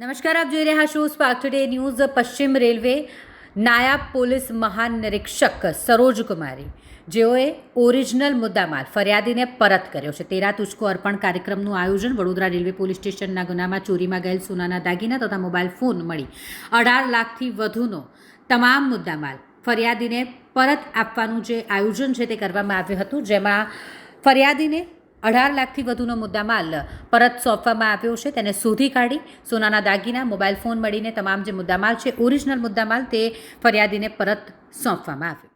નમસ્કાર, આપ જોઈ રહ્યા છો સ્પાર્ક ટુડે ન્યૂઝ પશ્ચિમ રેલવે નાયબ પોલીસ મહાનિરીક્ષક સરોજ કુમારી. જેઓએ ઓરિજિનલ મુદ્દામાલ ફરિયાદીને પરત કર્યો છે. તેરા તુચકો અર્પણ કાર્યક્રમનું આયોજન વડોદરા રેલવે પોલીસ સ્ટેશનના ગુનામાં ચોરીમાં ગયેલ સોનાના દાગીના તથા મોબાઈલ ફોન મળી. અઢાર લાખથી વધુનો તમામ મુદ્દામાલ ફરિયાદીને પરત આપવાનું જે આયોજન છે તે કરવામાં આવ્યું હતું, જેમાં ફરિયાદીને અઢાર લાખથી વધુનો મુદ્દામાલ પરત સોંપવામાં આવ્યો છે. તેને શોધી કાઢી સોનાના દાગીના, મોબાઈલ ફોન મળીને તમામ જે મુદ્દામાલ છે, ઓરિજિનલ મુદ્દામાલ તે ફરિયાદીને પરત સોંપવામાં આવ્યો.